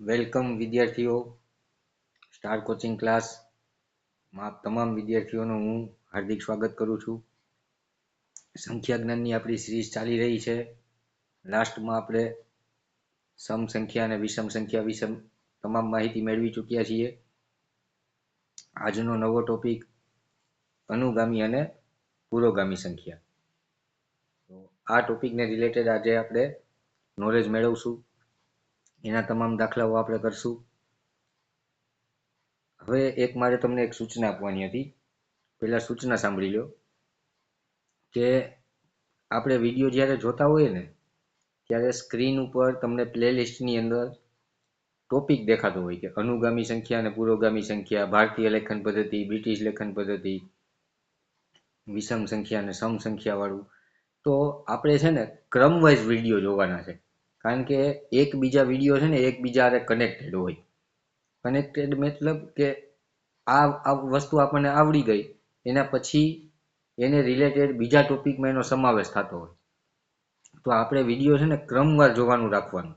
Welcome વિદ્યાર્થીઓ. Star coaching ક્લાસમાં તમામ વિદ્યાર્થીઓનું હું હાર્દિક સ્વાગત કરું છું. સંખ્યા જ્ઞાનની આપણી સિરીઝ ચાલી રહી છે. લાસ્ટમાં આપણે સમ સંખ્યા અને વિષમ સંખ્યા વિષમ તમામ માહિતી મેળવી ચૂક્યા છીએ. આજનો નવો ટોપિક અનુગામી અને પુરોગામી સંખ્યા. આ ટોપિકને રિલેટેડ આજે આપણે નોલેજ મેળવશું. એના તમામ દાખલાઓ આપણે કરશું. હવે એક મારે તમને એક સૂચના આપવાની હતી. પહેલા સૂચના સાંભળી લો. કે આપણે વીડિયો જ્યારે જોતા હોઈએ ને, ત્યારે સ્ક્રીન ઉપર તમને પ્લેલિસ્ટની અંદર ટોપિક દેખાતો હોય કે અનુગામી સંખ્યા અને પુરોગામી સંખ્યા, ભારતીય લેખન પદ્ધતિ, બ્રિટિશ લેખન પદ્ધતિ, વિષમ સંખ્યા અને સમ સંખ્યાવાળું. તો આપણે છે ને ક્રમવાઇઝ વીડિયો જોવાના છે. કારણ કે એક બીજા વીડિયો છે ને એકબીજા હારે કનેક્ટેડ હોય. કનેક્ટેડ મતલબ કે આ આ વસ્તુ આપણને આવડી ગઈ, એના પછી એને રિલેટેડ બીજા ટોપિકમાં એનો સમાવેશ થતો હોય. તો આપણે વીડિયો છે ને ક્રમવાર જોવાનું રાખવાનું.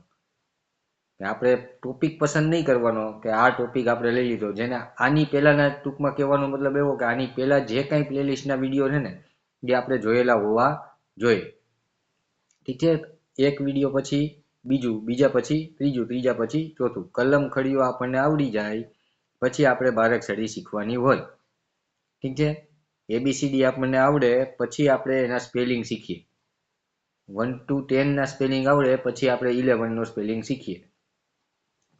કે આપણે ટોપિક પસંદ નહીં કરવાનો કે આ ટોપિક આપણે લઈ લીધો. જેને આની પહેલાના ટૂંકમાં કહેવાનો મતલબ એવો કે આની પહેલાં જે કાંઈ પ્લેલિસ્ટના વીડિયો છે ને, એ આપણે જોયેલા હોવા જોઈએ. ઠીક છે? એક વીડિયો પછી, બીજું, બીજા પછી, ત્રીજું, ત્રીજા પછી, ચોથું. કલમ ખડીઓ આપણને આવડી જાય, પછી આપણે બારેક્ષડી શીખવાની હોય. ઠીક છે? એબીસીડી આપણને આવડે, પછી આપણે એના સ્પેલિંગ શીખીએ. વન ટુ ટેનના સ્પેલિંગ આવડે, પછી આપણે ઇલેવનનો સ્પેલિંગ શીખીએ.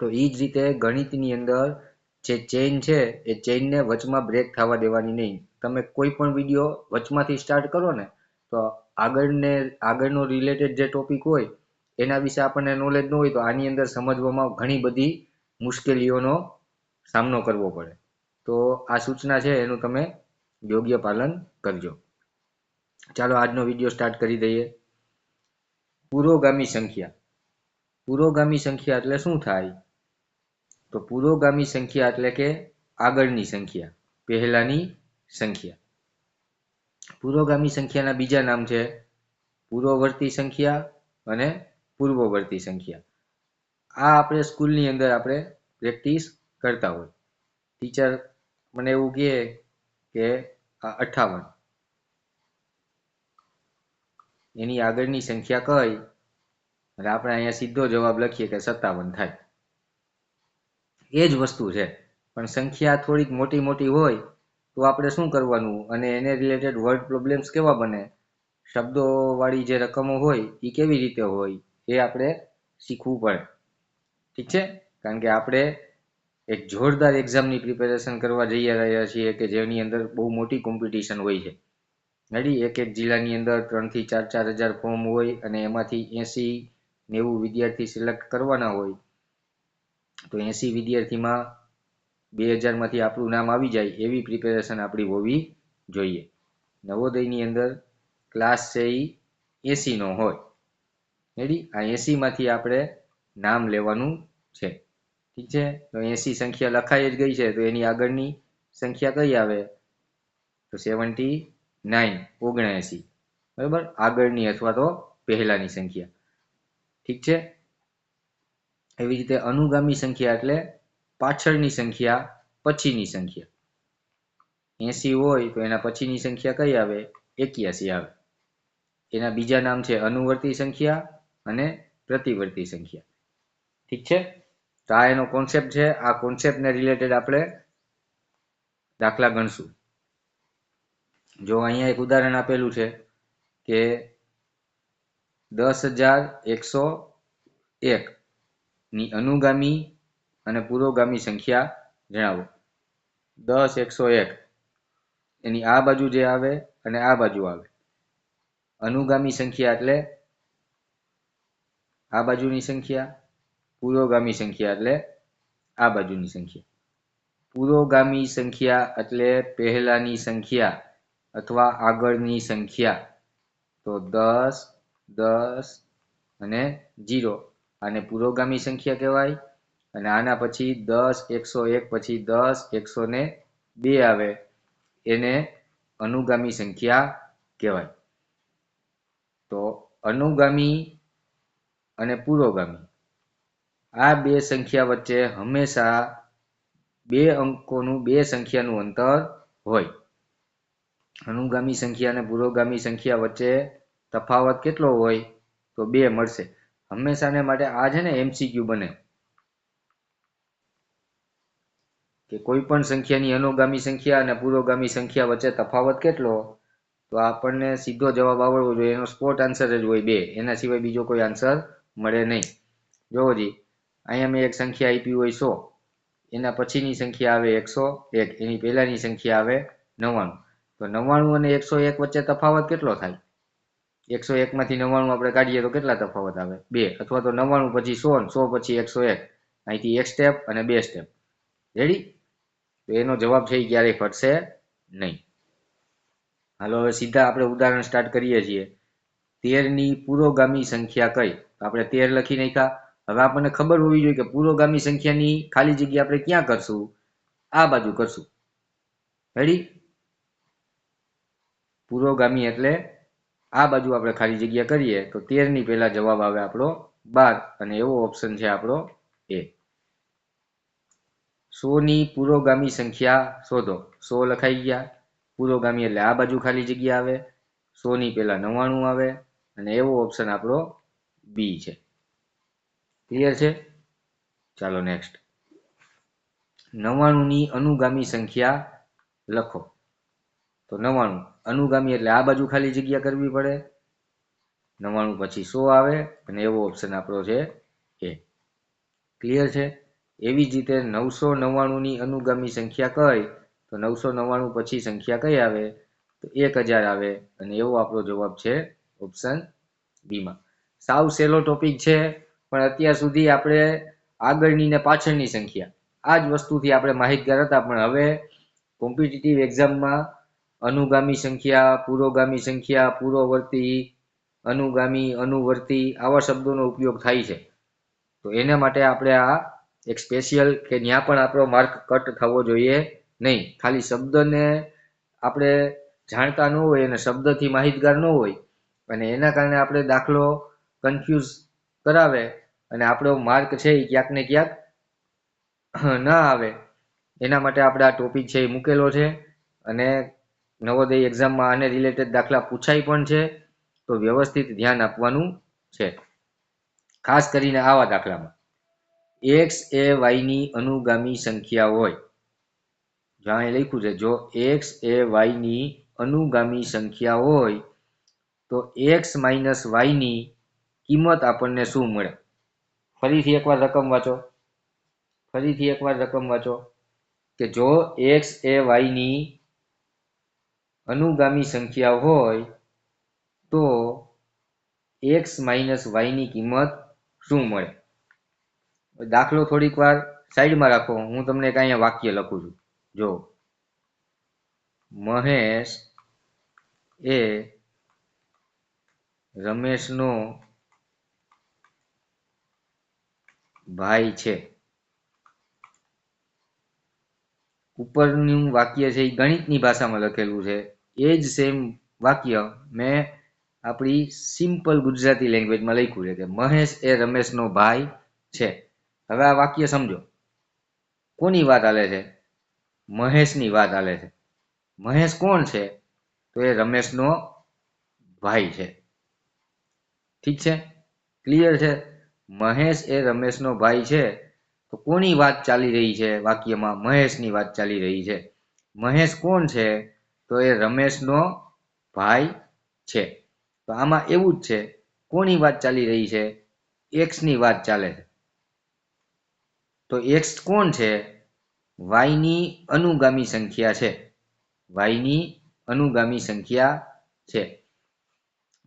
તો એ જ રીતે ગણિતની અંદર જે ચેઇન છે, એ ચેઇનને વચમાં બ્રેક થવા દેવાની નહીં. તમે કોઈ પણ વીડિયો વચમાંથી સ્ટાર્ટ કરો ને, તો આગળને, આગળનો રિલેટેડ જે ટોપિક હોય, એના વિશે આપણને નોલેજ ન હોય તો આની અંદર સમજવામાં ઘણી બધી મુશ્કેલીઓનો સામનો કરવો પડે. તો આ સૂચના છે, એનું તમે યોગ્ય પાલન કરજો. ચાલો આજનો વીડિયો સ્ટાર્ટ કરી દઈએ. પુરોગામી સંખ્યા. પુરોગામી સંખ્યા એટલે શું થાય? તો પુરોગામી સંખ્યા એટલે કે આગળની સંખ્યા, પહેલાની સંખ્યા. પુરોગામી સંખ્યાના બીજા નામ છે પૂર્વવર્તી સંખ્યા અને પૂર્વવર્તી સંખ્યા. આ આપણે સ્કૂલની અંદર આપણે પ્રેક્ટિસ કરતા હોય. ટીચર મને એવું કહે કે અઠાવન. એની આગળની સંખ્યા કઈ? એટલે આપણે અહીંયા સીધો જવાબ લખીએ કે સત્તાવન થાય. એ જ વસ્તુ છે. પણ સંખ્યા થોડીક મોટી મોટી હોય તો આપણે શું કરવાનું? અને એને રિલેટેડ વર્ડ પ્રોબ્લેમ્સ કેવા બને? શબ્દોવાળી જે રકમો હોય એ કેવી રીતે હોય? એ આપણે શીખવું પડે. ઠીક છે? કારણ કે આપણે એક જોરદાર એક્ઝામની પ્રિપેરેશન કરવા જઈ રહ્યા છીએ કે જેની અંદર બહુ મોટી કોમ્પિટિશન હોય છે. નડી એક એક જિલ્લાની અંદર ત્રણથી ચાર ચાર હજાર ફોર્મ હોય અને એમાંથી એસી નેવું વિદ્યાર્થી સિલેક્ટ કરવાના હોય. તો એસી વિદ્યાર્થીમાં બે હજારમાંથી આપણું નામ આવી જાય એવી પ્રિપેરેશન આપણી હોવી જોઈએ. નવોદયની અંદર ક્લાસ છે એ એસીનો હોય. રેડી આ એસીમાંથી આપણે નામ લેવાનું છે. ઠીક છે? તો એસી સંખ્યા લખાઈ જ ગઈ છે, તો એની આગળની સંખ્યા કઈ આવે? તો સેવન્ટી નાઇન, ઓગણએસી. બરાબર? આગળની અથવા તો પહેલાની સંખ્યા. ઠીક છે? એવી રીતે અનુગામી સંખ્યા એટલે પાછળની સંખ્યા પછીની સંખ્યા. એસી હોય તો એના પછીની સંખ્યા કઈ આવે? એક્યાસી આવે. એના બીજા નામ છે અનુવર્તી સંખ્યા અને પ્રતિવર્તી સંખ્યા. ઠીક છે? તો આ એનો કોન્સેપ્ટ છે. આ કોન્સેપ્ટને રિલેટેડ આપણે દાખલા ગણશું. જો અહીંયા એક ઉદાહરણ આપેલું છે કે દસ હજાર એકસો એક ની અનુગામી અને પુરોગામી સંખ્યા જણાવો. દસ, એકસો એક. એની આ બાજુ જે આવે અને આ બાજુ આવે. અનુગામી સંખ્યા એટલે આ બાજુની સંખ્યા, પુરોગામી સંખ્યા એટલે આ બાજુની સંખ્યા. પુરોગામી સંખ્યા એટલે પહેલાની સંખ્યા અથવા આગળની સંખ્યા. તો દસ દસ અને જીરો આને પુરોગામી સંખ્યા કહેવાય. અને આના પછી દસ, એકસો એક, પછી દસ, એકસો ને બે આવે. એને અનુગામી સંખ્યા કહેવાય. તો અનુગામી અને પુરોગામી. આ બે સંખ્યા વચ્ચે હંમેશા બે અંકોનું, બે સંખ્યાનું અંતર હોય. અનુગામી સંખ્યા અને પુરોગામી સંખ્યા વચ્ચે તફાવત કેટલો હોય તો બે મળશે. હંમેશાને માટે આ છે ને એમસીક્યુ બને. કે કોઈ પણ સંખ્યાની અનુગામી સંખ્યા અને પુરોગામી સંખ્યા વચ્ચે તફાવત કેટલો, તો આપણને સીધો જવાબ આવડવો જોઈએ. એનો સ્પોટ આન્સર જ હોય બે. એના સિવાય બીજો કોઈ આન્સર મળે નહીં. જોવો જી, અહીંયા મેં એક સંખ્યા આપી હોય સો. એના પછીની સંખ્યા આવે એકસો એક. એની પહેલાની સંખ્યા આવે નવ્વાણું. તો નવ્વાણું અને એકસો એક વચ્ચે તફાવત કેટલો થાય? એકસો એકમાંથી નવ્વાણું આપણે કાઢીએ તો કેટલા તફાવત આવે? બે. અથવા તો નવ્વાણું પછી સો સો પછી એકસો એક. અહીંથી એક સ્ટેપ અને બે સ્ટેપ રેડી તો એનો જવાબ છે એ ક્યારેય ફટશે નહીં. હાલો, હવે સીધા આપણે ઉદાહરણ સ્ટાર્ટ કરીએ છીએ. તેરની પુરોગામી સંખ્યા કઈ? આપણે તેર લખી નાખ્યા. હવે આપણને ખબર હોવી જોઈએ કે પુરોગામી સંખ્યાની ખાલી જગ્યા આપણે ક્યાં કરશું? આ બાજુ કરશું. રેડી પુરોગામી એટલે આ બાજુ આપણે ખાલી જગ્યા કરીએ તો તેરની પહેલા જવાબ આવે આપણો બાર અને એવો ઓપ્શન છે આપણો એ સો ની પુરોગામી સંખ્યા શોધો. સો લખાઈ ગયા. પુરોગામી એટલે આ બાજુ ખાલી જગ્યા આવે. સોની પહેલાં નવાણું આવે અને એવો ઓપ્શન આપણો બી છે. ક્લિયર છે? ચાલો નેક્સ્ટ નવાણુંની અનુગામી સંખ્યા લખો. તો નવ્વાણું. અનુગામી એટલે આ બાજુ ખાલી જગ્યા કરવી પડે. નવ્વાણું પછી સો આવે અને એવો ઓપ્શન આપણો છે એ ક્લિયર છે? એવી જ રીતે નવસો નવ્વાણુંની અનુગામી સંખ્યા કઈ, તો નવસો નવ્વાણું પછી સંખ્યા કઈ આવે? તો એક હજાર આવે. અને એવો આપણો જવાબ છે ઓપ્શન બીમાં. સાવ સહેલો ટોપિક છે, પણ અત્યાર સુધી આપણે આગળની ને પાછળની સંખ્યા. આ જ વસ્તુથી આપણે માહિતગાર હતા, પણ હવે કોમ્પિટિટિવ એક્ઝામમાં અનુગામી સંખ્યા, પુરોગામી સંખ્યા પૂર્વવર્તી અનુગામી, અનુવર્તી આવા શબ્દોનો ઉપયોગ થાય છે. તો એના માટે આપણે આ એક સ્પેશિયલ કે ત્યાં પણ આપણો માર્ક કટ થવો જોઈએ નહીં. ખાલી શબ્દને આપણે જાણતા ન હોય અને શબ્દથી માહિતગાર ન હોય અને એના કારણે આપણે દાખલો કન્ફ્યુઝ કરાવે અને આપણો માર્ક છે એ ક્યાંક ને ક્યાંક ના આવે. એના માટે આપણે આ ટોપિક છે એ મૂકેલો છે અને નવોદય એક્ઝામમાં આને રિલેટેડ દાખલા પૂછાય પણ છે તો વ્યવસ્થિત ધ્યાન આપવાનું છે. ખાસ કરીને આવા દાખલામાં. એક્સ એ વાયની અનુગામી સંખ્યા હોય. જ્યાં લખ્યું છે, જો એક્સ એ વાયની અનુગામી સંખ્યા હોય, તો એક્સ માઇનસ વાયની કિંમત આપણને શું મળે? ફરીથી એકવાર રકમ વાંચો. ફરીથી એકવાર રકમ વાંચો કે જો એક્સ એ વાયની અનુગામી સંખ્યા હોય, તો એક્સ માઇનસ વાયની કિંમત શું મળે? દાખલો થોડીક વાર સાઈડમાં રાખો. હું તમને એક અહીંયા વાક્ય લખું છું. જો, મહેશ એ રમેશનો ભાઈ છે. ઉપરનું વાક્ય છે એ ગણિતની ભાષામાં લખેલું છે. એ જ સેમ વાક્ય મેં આપણી સિમ્પલ ગુજરાતી લેંગ્વેજમાં લખ્યું છે કે મહેશ એ રમેશનો ભાઈ છે. હવે આ વાક્ય સમજો. કોની વાત હાલે છે? મહેશની વાત હાલે છે. મહેશ કોણ છે? તો એ રમેશનો ભાઈ છે. ઠીક છે? ક્લિયર છે? મહેશ એ રમેશનો ભાઈ છે. તો કોની વાત ચાલી રહી છે વાક્યમાં? મહેશની વાત ચાલી રહી છે. મહેશ કોણ છે? તો એ રમેશનો ભાઈ છે. તો આમાં એવું જ છે. કોની વાત ચાલી રહી છે? એક્સની વાત ચાલે છે. તો એક્સ કોણ છે? વાયની અનુગામી સંખ્યા છે. વાયની અનુગામી સંખ્યા છે.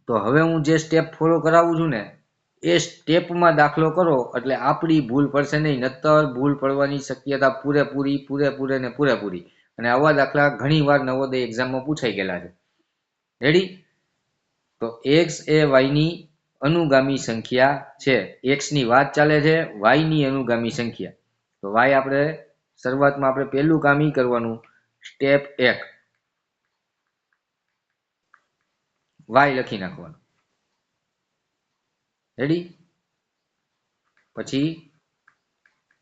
તો હવે હું જે સ્ટેપ ફોલો કરાવું છું ને, એ સ્ટેપમાં દાખલો કરો, એટલે આપણી ભૂલ પડશે નહીં નતર ભૂલ પડવાની શક્યતા પૂરેપૂરી, પૂરેપૂરે ને પૂરેપૂરી. અને આવા દાખલા ઘણી વાર નવોદય એક્ઝામમાં પૂછાઈ ગયેલા છે. રેડી તો એક્સ એ વાયની અનુગામી સંખ્યા છે. એક્સની વાત ચાલે છે વાયની અનુગામી સંખ્યા. તો વાય આપણે શરૂઆતમાં આપણે પહેલું કામ કરવાનું સ્ટેપ એક. વાય લખી નાખવાનું. રેડી પછી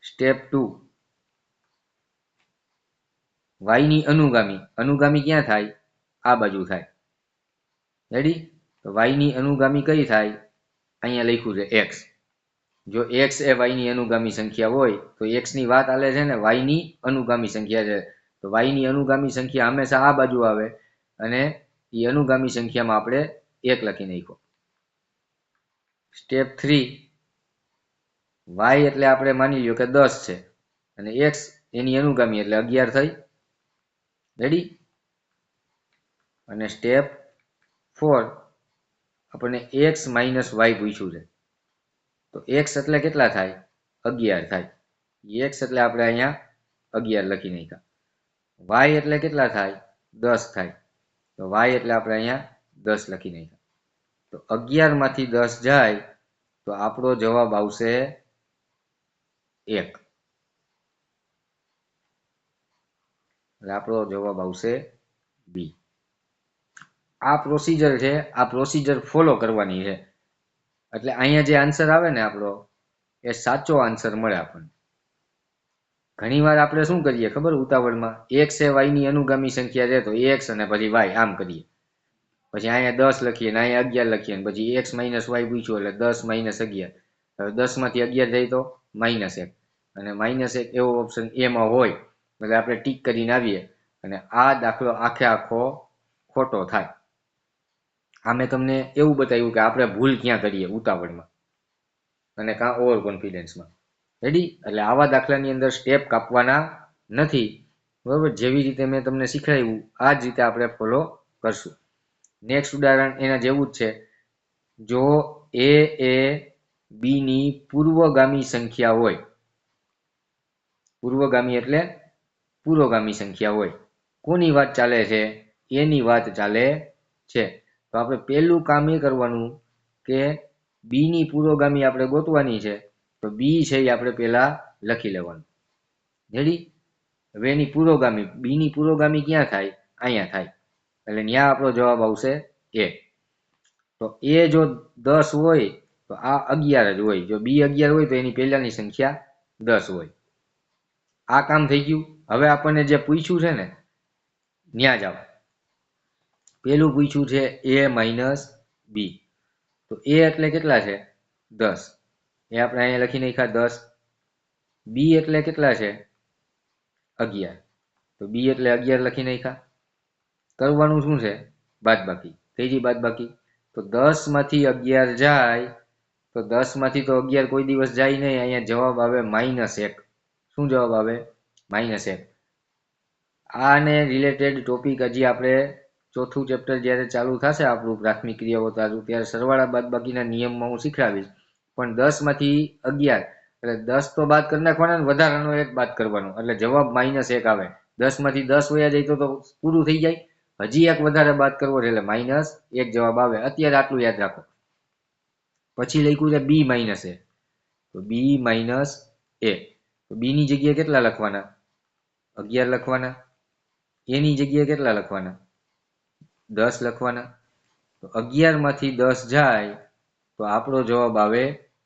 સ્ટેપ ટુ વાયની અનુગામી. અનુગામી ક્યાં થાય? આ બાજુ થાય. રેડી તો વાયની અનુગામી કઈ થાય? અહીંયા લખ્યું છે એક્સ જો એક્સ એ વાયની અનુગામી સંખ્યા હોય, તો એક્સની વાત આલે છે ને વાયની અનુગામી સંખ્યા છે. તો વાયની અનુગામી સંખ્યા હંમેશા આ બાજુ આવે અને એ અનુગામી સંખ્યામાં આપણે એક લખી નાખો સ્ટેપ થ્રી વાય એટલે આપણે માની લ્યો કે દસ છે. અને એક્સ એની અનુગામી એટલે અગિયાર થઈ. રેડી અને સ્ટેપ ફોર આપણને એક્સ માઇનસ વાય પૂછ્યું છે. તો એક્સ એટલે કેટલા થાય? અગિયાર થાય. એક્સ એટલે આપણે અહીંયા અગિયાર લખી નાખ્યા. વાય એટલે કેટલા થાય? દસ થાય. તો વાય એટલે આપણે અહીંયા દસ લખી નાખ્યા. તો અગિયારમાંથી દસ જાય, તો આપણો જવાબ આવશે એક. આપણો જવાબ આવશે બી. આ પ્રોસિજર છે, આ પ્રોસિજર ફોલો કરવાની છે. એટલે અહીંયા જે આન્સર આવે ને આપણો, એ સાચો આન્સર મળે આપણને. ઘણી વાર આપણે શું કરીએ ખબર ઉતાવળમાં? એક્સ એ વાયની અનુગામી સંખ્યા છે, તો એક્સ અને પછી વાય આમ કરીએ. પછી અહીંયા દસ લખીએ ને અહીંયા અગિયાર લખીએ ને પછી એક્સ માઇનસ વાય પૂછ્યું એટલે દસ માઇનસ અગિયાર. હવે દસમાંથી અગિયાર જાય તો માઇનસ એક. અને માઇનસ એક એવો ઓપ્શન એમાં હોય, એટલે આપણે ટીક કરીને આવીએ. અને આ દાખલો આખે આખો ખોટો થાય. આ મેં તમને એવું બતાવ્યું કે આપણે ભૂલ ક્યાં કરીએ ઉતાવળમાં. અને કાં ઓવર કોન્ફિડન્સમાં રેડી એટલે આવા દાખલાની અંદર સ્ટેપ કાપવાના નથી. બરાબર? જેવી રીતે મેં તમને શીખવાડ્યું, આ જ રીતે આપણે ફોલો કરશું. નેક્સ્ટ ઉદાહરણ એના જેવું જ છે. જો એ એ બીની પૂર્વગામી સંખ્યા હોય, પૂર્વગામી એટલે પૂર્વગામી સંખ્યા હોય, કોની વાત ચાલે છે? એની વાત ચાલે છે. તો આપણે પહેલું કામ એ કરવાનું કે બી ની પૂર્વગામી આપણે ગોતવાની છે, તો બી છે એ આપણે પહેલા લખી લેવાનું. રેડી હવે એની પુરોગામી બી ની પુરોગામી ક્યાં થાય? અહીંયા થાય. એટલે ત્યાં આપણો જવાબ આવશે એ તો એ જો દસ હોય, તો આ અગિયાર જ હોય. જો બી અગિયાર હોય, તો એની પહેલાની સંખ્યા દસ હોય. આ કામ થઈ ગયું. હવે આપણને જે પૂછ્યું છે ને ત્યાં જાઓ પેલું પૂછ્યું છે એ માઇનસ બી તો એ એટલે કેટલા છે? દસ. એ આપણે અહીંયા લખી નાખ્યા દસ. બી એટલે કેટલા છે? અગિયાર. તો બી એટલે અગિયાર લખી નાખ્યા. કરવાનું શું છે? બાદ બાકી ત્રીજી બાદ બાકી તો દસમાંથી અગિયાર જાય, તો દસમાંથી તો અગિયાર કોઈ દિવસ જાય નહીં. અહીંયા જવાબ આવે માઇનસ એક. શું જવાબ આવે? માઇનસ એક. આને રિલેટેડ ટોપિક હજી આપણે ચોથું ચેપ્ટર જ્યારે ચાલુ થશે આપણું પ્રાથમિક ક્રિયાઓ ત્યારે સરવાળા બાદ બાકીના નિયમમાં હું શીખવાડીશ પણ દસમાંથી અગિયાર, એટલે દસ તો બાદ કરી નાખવાના વધારાનો એક બાદ કરવાનો. એટલે જવાબ માઇનસ એક આવે. દસમાંથી દસ વયા જાય તો પૂરું થઈ જાય. હજી એક વધારે બાદ કરવો એટલે માઇનસ એક જવાબ આવે. અત્યારે આટલું યાદ રાખો. પછી લખ્યું છે બી માઇનસ એ. તો બી માઇનસ એ. તો બીની જગ્યાએ કેટલા લખવાના? અગિયાર લખવાના. એની જગ્યાએ કેટલા લખવાના? દસ લખવાના? તો અગિયારમાંથી દસ જાય, તો આપણો જવાબ આવે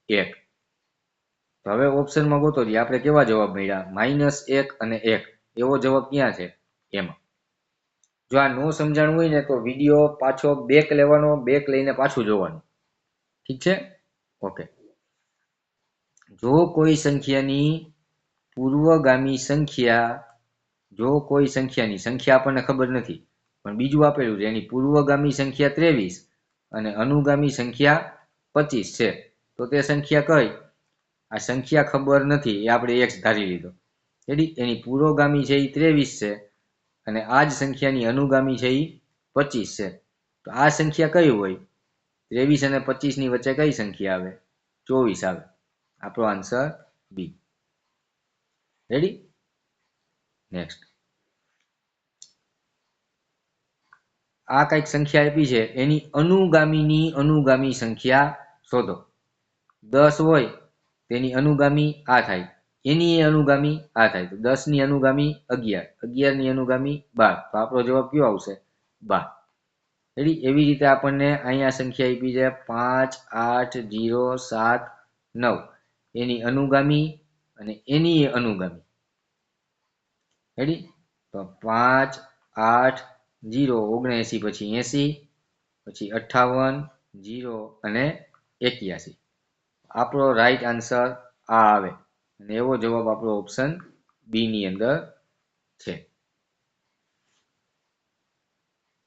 એક. તો હવે ઓપ્શનમાં ગોતો જઈએ આપણે કેવા જવાબ મળ્યા? માઇનસ એક અને એક. એવો જવાબ ક્યાં છે? એમાં. જો આ નો સમજાણું હોય ને, તો વીડિયો પાછો બેક લેવાનો બેક લઈને પાછું જોવાનું. ઠીક છે? ઓકે જો કોઈ સંખ્યાની પૂર્વગામી સંખ્યા, જો કોઈ સંખ્યાની, સંખ્યા આપણને ખબર નથી પણ બીજું આપેલું છે, એની પૂર્વગામી સંખ્યા ત્રેવીસ અને અનુગામી સંખ્યા પચીસ છે. તો તે સંખ્યા કઈ? આ સંખ્યા ખબર નથી, એ આપણે એક્સ ધારી લીધો. રેડી? એની પૂર્વગામી છે એ ત્રેવીસ છે અને આ જ સંખ્યાની અનુગામી છે એ પચીસ છે. તો આ સંખ્યા કઈ હોય? ત્રેવીસ અને પચીસની વચ્ચે કઈ સંખ્યા આવે? ચોવીસ આવે. આપણો આન્સર બી. રેડી? નેક્સ્ટ. આ કંઈક સંખ્યા આપી છે. એની અનુગામીની અનુગામી સંખ્યા શોધો. દસ હોય તેની અનુગામી આ થાય. એની અનુગામી આ થાય. તો દસની અનુગામી અગિયાર. અગિયારની અનુગામી બાર. તો આપણો જવાબ કયો આવશે? બાર. રેડી? એવી રીતે આપણને અહીંયા સંખ્યા આપી છે. પાંચ, આઠ, જીરો, સાત, નવ. એની અનુગામી અને એની અનુગામી. રેડી? તો પાંચ, આઠ જીરો ઓગણએંસી, પછી એંસી, પછી અઠ્ઠાવન, જીરો અને એક્યાસી. આપણો રાઈટ આન્સર આ આવે. અને એવો જવાબ આપણો ઓપ્શન બી ની અંદર છે.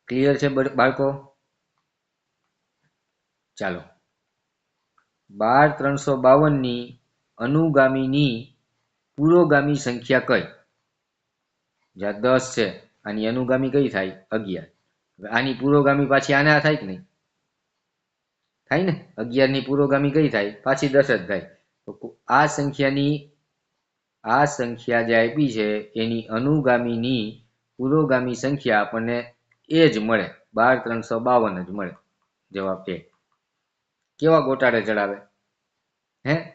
ક્લિયર છે બાળકો? ચાલો. બાર ત્રણસો બાવનની અનુગામીની પુરોગામી સંખ્યા કઈ? જ્યાં દસ છે. આની અનુગામી કઈ થાય? અગિયાર. આની પુરોગામી પાછી આના થાય કે નહીં? થાય ને? અગિયારની પુરોગામી કઈ થાય? પાછી દસ જ થાય. તો આ સંખ્યાની, આ સંખ્યા જે આપી છે, એની અનુગામીની પુરોગામી સંખ્યા આપણને એ જ મળે. બાર ત્રણસો બાવન જ મળે. જવાબ એ કેવા ગોટાળે ચડાવે? હે?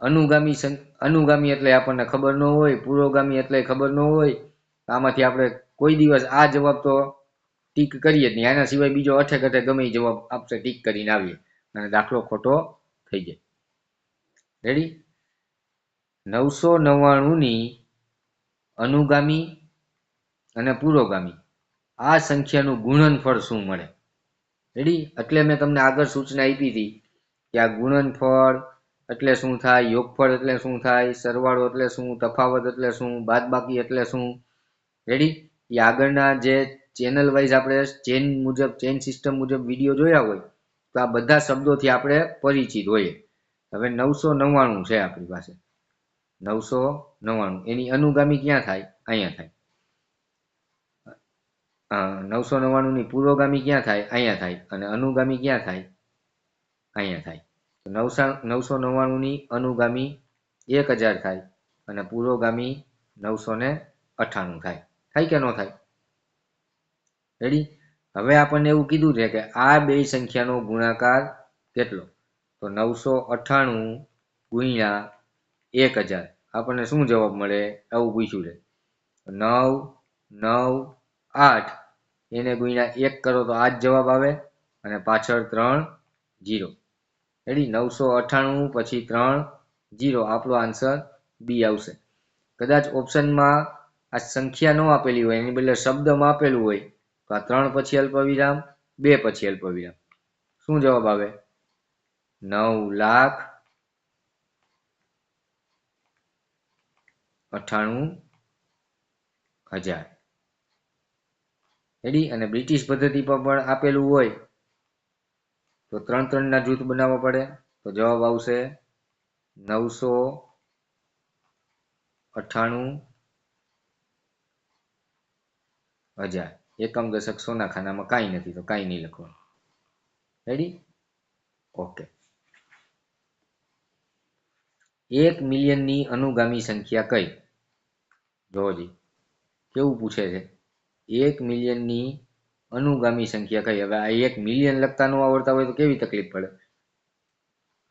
અનુગામી અનુગામી એટલે આપણને ખબર ન હોય, પુરોગામી એટલે ખબર ન હોય. આમાંથી આપણે કોઈ દિવસ આ જવાબ તો ટીક કરીએ જ નહીં. આના સિવાય બીજો અઠે કઠે ગમે જવાબ આપશે, ટીક કરીને આવીએ. અને દાખલો ખોટો થઈ જાય. રેડી નવસો નવ્વાણુંની અનુગામી અને પુરોગામી. આ સંખ્યાનું ગુણનફળ શું મળે? રેડી એટલે મેં તમને આગળ સૂચના આપી હતી કે આ ગુણનફળ એટલે શું થાય, યોગફળ એટલે શું થાય, સરવાળો એટલે શું, તફાવત એટલે શું, બાદબાકી એટલે શું? રેડી એ આગળના જે ચેનલ વાઇઝ આપણે ચેન મુજબ ચેન સિસ્ટમ મુજબ વીડિયો જોયા હોય, તો આ બધા શબ્દોથી આપણે પરિચિત હોઈએ. હવે નવસો નવ્વાણું છે આપણી પાસે. નવસો નવ્વાણું. એની અનુગામી ક્યાં થાય? અહીંયા થાય. નવસો નવ્વાણું ની પુરોગામી ક્યાં થાય? અહીંયા થાય. અને અનુગામી ક્યાં થાય? અહીંયા થાય. નવસા, નવસો નવ્વાણું ની અનુગામી એક હજાર થાય અને પૂર્વગામી નવસો ને અઠાણું થાય. થાય કે ન થાય? રેડી હવે આપણને એવું કીધું છે કે આ બે સંખ્યાનો ગુણાકાર કેટલો? તો નવસો અઠાણું ગુણ્યા એક હજાર. આપણને શું જવાબ મળે? આવું પૂછ્યું છે. નવ નવ, આઠ. એને ગુણ્યા એક કરો તો આ જ જવાબ આવે અને પાછળ ત્રણ, જીરો. રેડી નવસો અઠાણું પછી ત્રણ, જીરો. આપણો આન્સર બી આવશે. કદાચ ઓપ્શનમાં આ સંખ્યા ન આપેલી હોય, એની બદલે શબ્દમાં આપેલું હોય, તો આ ત્રણ પછી અલ્પ વિરામ બે પછી અલ્પવિરામ. શું જવાબ આવે? નવ લાખ અઠાણું હજાર. રેડી અને બ્રિટિશ પદ્ધતિ પર પણ આપેલું હોય, તો ત્રણ ત્રણના જૂથ બનાવવા પડે, તો જવાબ આવશે નવસો અઠાણું હજાર એકમ દશક સોના ખાનામાં કાંઈ નથી તો કાંઈ નહીં લખવાનું. રેડી ઓકે એક મિલિયનની અનુગામી સંખ્યા કઈ? જોજી કેવું પૂછે છે? એક મિલિયનની અનુગામી સંખ્યા કઈ? હવે આ એક મિલિયન લખતા ન આવડતા હોય તો કેવી તકલીફ પડે?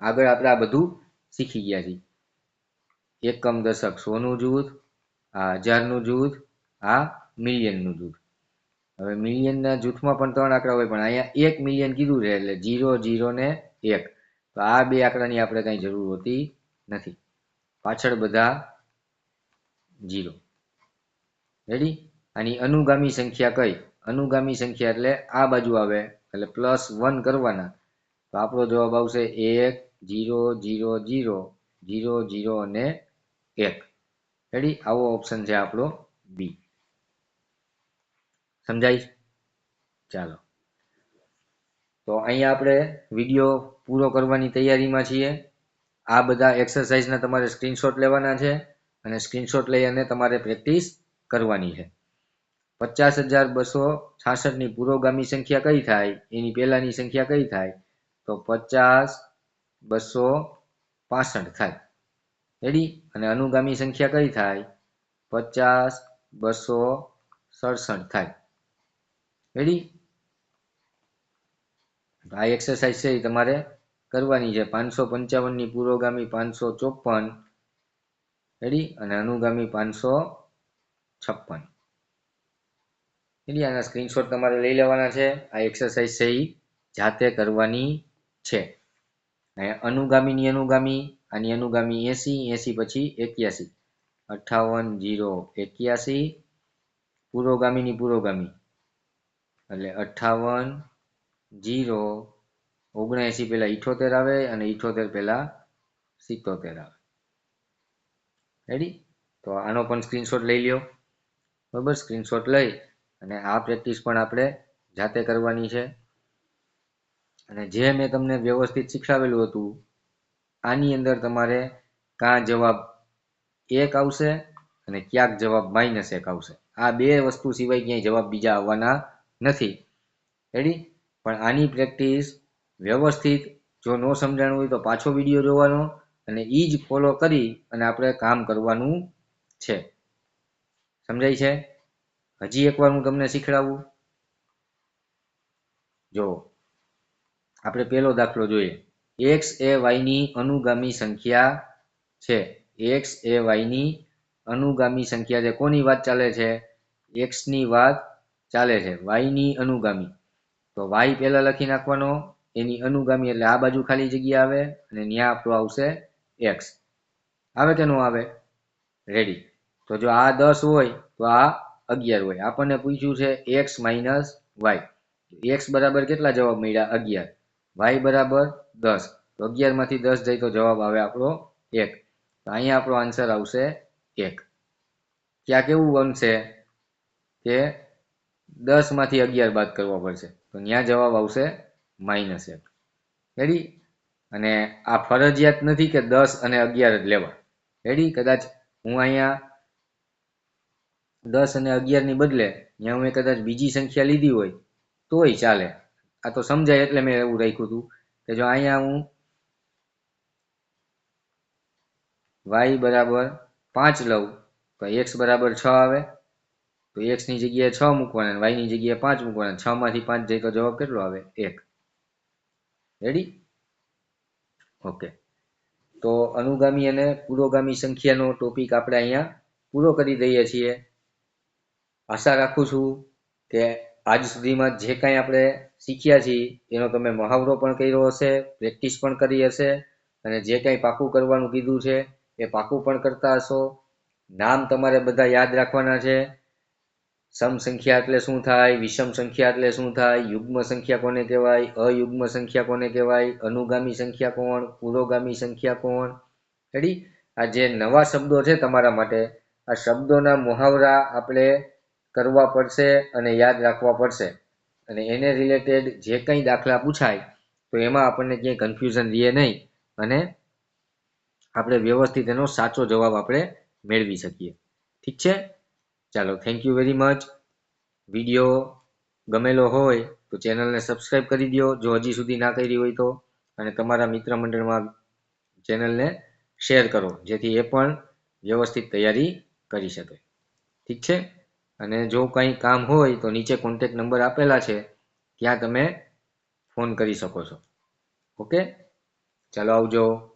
આગળ આપણે આ બધું શીખી ગયા છીએ. એકમ દશક સોનું જૂથ, આ હજારનું જૂથ, આ મિલિયનનું જૂથ. હવે મિલિયનના જૂથમાં પણ ત્રણ આંકડા હોય, પણ અહીંયા એક મિલિયન કીધું છે, એટલે જીરો જીરો ને એક. તો આ બે આંકડાની આપણે કઈ જરૂર હોતી નથી. પાછળ બધા જીરો. રેડી આની અનુગામી સંખ્યા કઈ? અનુગામી સંખ્યા એટલે આ બાજુ આવે, એટલે પ્લસ વન કરવાના. તો આપણો જવાબ આવશે એક, zero zero zero zero zero અને એક. રેડી આવો ઓપ્શન છે આપણો બી. સમજાય ચાલો. તો અહીંયા આપણે વીડિયો પૂરો કરવાની તૈયારીમાં છીએ. આ બધા એક્સરસાઇઝના તમારે સ્ક્રીનશોટ લેવાના છે અને સ્ક્રીનશોટ લઈ અને તમારે પ્રેક્ટિસ કરવાની છે. પચાસ હજાર બસો છાસઠની પુરોગામી સંખ્યા કઈ થાય? એની પહેલાંની સંખ્યા કઈ થાય? તો પચાસ બસો પાસઠ થાય. રેડી અને અનુગામી સંખ્યા કઈ થાય? પચાસ બસો સડસઠ થાય. રેડી આ એક્સરસાઇઝ છે તમારે કરવાની છે. પાંચસો પંચાવનની પુરોગામી પાંચસો ચોપન રેડી અને અનુગામી પાંચસો છપ્પન. રેડી આના સ્ક્રીનશોટ તમારે લઈ લેવાના છે. આ એક્સરસાઇઝ છે જાતે કરવાની છે. અનુગામીની અનુગામી, આની અનુગામી એસી એસી પછી એક્યાસી. અઠાવન જીરો એક્યાસી. પુરોગામીની પુરોગામી. એટલે અઠાવન, જીરો ઓગણએંસી પહેલા ઇઠોતેર આવે અને ઇઠોતેર પહેલા સિત્તોતેર આવે. રેડી તો આનો પણ સ્ક્રીનશોટ લઈ લ્યો. બરાબર? સ્ક્રીનશોટ લઈ અને આ પ્રેક્ટિસ પણ આપણે જાતે કરવાની છે. અને જે મેં તમને વ્યવસ્થિત શીખવાડેલું હતું, આની અંદર તમારે કાં જવાબ એક આવશે અને ક્યાંક જવાબ માઇનસ એક આવશે. આ બે વસ્તુ સિવાય ક્યાંય જવાબ બીજા આવવાના નથી. રેડી પણ આની પ્રેક્ટિસ વ્યવસ્થિત. જો ન સમજાણું હોય તો પાછો વીડિયો જોવાનો અને એ જ ફોલો કરી અને આપણે કામ કરવાનું છે. સમજાય છે? હજી એકવાર હું તમને શીખડાવું. જો, આપણે પહેલો દાખલો જોઈએ. એક્સ એ વાયની અનુગામી સંખ્યા છે. એક્સ એ વાયની અનુગામી સંખ્યા છે. કોની વાત ચાલે છે? એક્સની વાત ચાલે છે. વાયની અનુગામી. તો વાય પહેલા લખી નાખવાનો. એની અનુગામી એટલે આ બાજુ ખાલી જગ્યા આવે અને ત્યાં આપણો આવશે એક્સ. આવે કે આવે? રેડી તો જો આ દસ હોય, તો આ અગિયાર હોય. આપણને પૂછ્યું છે એક્સ માઇનસ વાય. એક્સ બરાબર કેટલા જવાબ મળ્યા? અગિયાર. વાય બરાબર દસ. તો અગિયારમાંથી દસ જાય તો જવાબ આવે આપણો એક. તો અહીંયા આપણો આન્સર આવશે એક. ત્યાં કેવું બનશે? કે દસમાંથી અગિયાર બાદ કરવા પડશે. તો ત્યાં જવાબ આવશે માઇનસ એક. રેડી અને આ ફરજિયાત નથી કે દસ અને અગિયાર જ લેવા. રેડી કદાચ હું અહીંયા દસ અને અગિયારની બદલે ત્યાં મેં કદાચ બીજી સંખ્યા લીધી હોય, તોય ચાલે. આ તો સમજાય એટલે મેં એવું રાખ્યું હતું કે જો અહીંયા હું વાય બરાબર પાંચ લઉં, તો એક્સ બરાબર છ આવે. તો એક્સની જગ્યાએ છ મૂકવાના વાયની જગ્યાએ પાંચ મૂકવાના. છ માંથી પાંચ જાય તો જવાબ કેટલો આવે? એક. રેડી ઓકે તો અનુગામી અને પુરોગામી સંખ્યાનો ટોપિક આપણે અહીંયા પૂરો કરી દઈએ છીએ. આશા રાખું છું કે આજ સુધીમાં જે કાંઈ આપણે શીખ્યા છીએ, એનો તમે મહાવરો પણ કર્યો હશે, પ્રેક્ટિસ પણ કરી હશે, અને જે કાંઈ પાકું કરવાનું કીધું છે, એ પાકું પણ કરતા હશો. નામ તમારે બધા યાદ રાખવાના છે. સમ સંખ્યા એટલે શું થાય? વિષમ સંખ્યા એટલે શું થાય? યુગ્મ સંખ્યા કોને કહેવાય? અયુગ્મ સંખ્યા કોને કહેવાય? અનુગામી સંખ્યા કોણ? પુરોગામી સંખ્યા કોણ? રેડી આ જે નવા શબ્દો છે તમારા માટે, આ શબ્દોના મુહાવરા આપણે કરવા પડશે અને યાદ રાખવા પડશે. અને એને રિલેટેડ જે કંઈ દાખલા પૂછાય, તો એમાં આપણને ક્યાંય કન્ફ્યુઝન રહે નહીં. અને આપણે વ્યવસ્થિત એનો સાચો જવાબ આપણે મેળવી શકીએ. ઠીક છે? ચાલો thank you very much video ગમેલો હોય તો ચેનલને સબસ્ક્રાઈબ કરી દો જો હજી સુધી ના કરી હોય તો અને તમારા મિત્ર મંડળમાં ચેનલને શેર કરો, જેથી એ પણ વ્યવસ્થિત તૈયારી કરી શકે. ઠીક છે? અને જો કંઈ કામ હોય તો નીચે કોન્ટેક નંબર આપેલા છે, ત્યાં તમે ફોન કરી શકો છો. ઓકે ચાલો આવજો.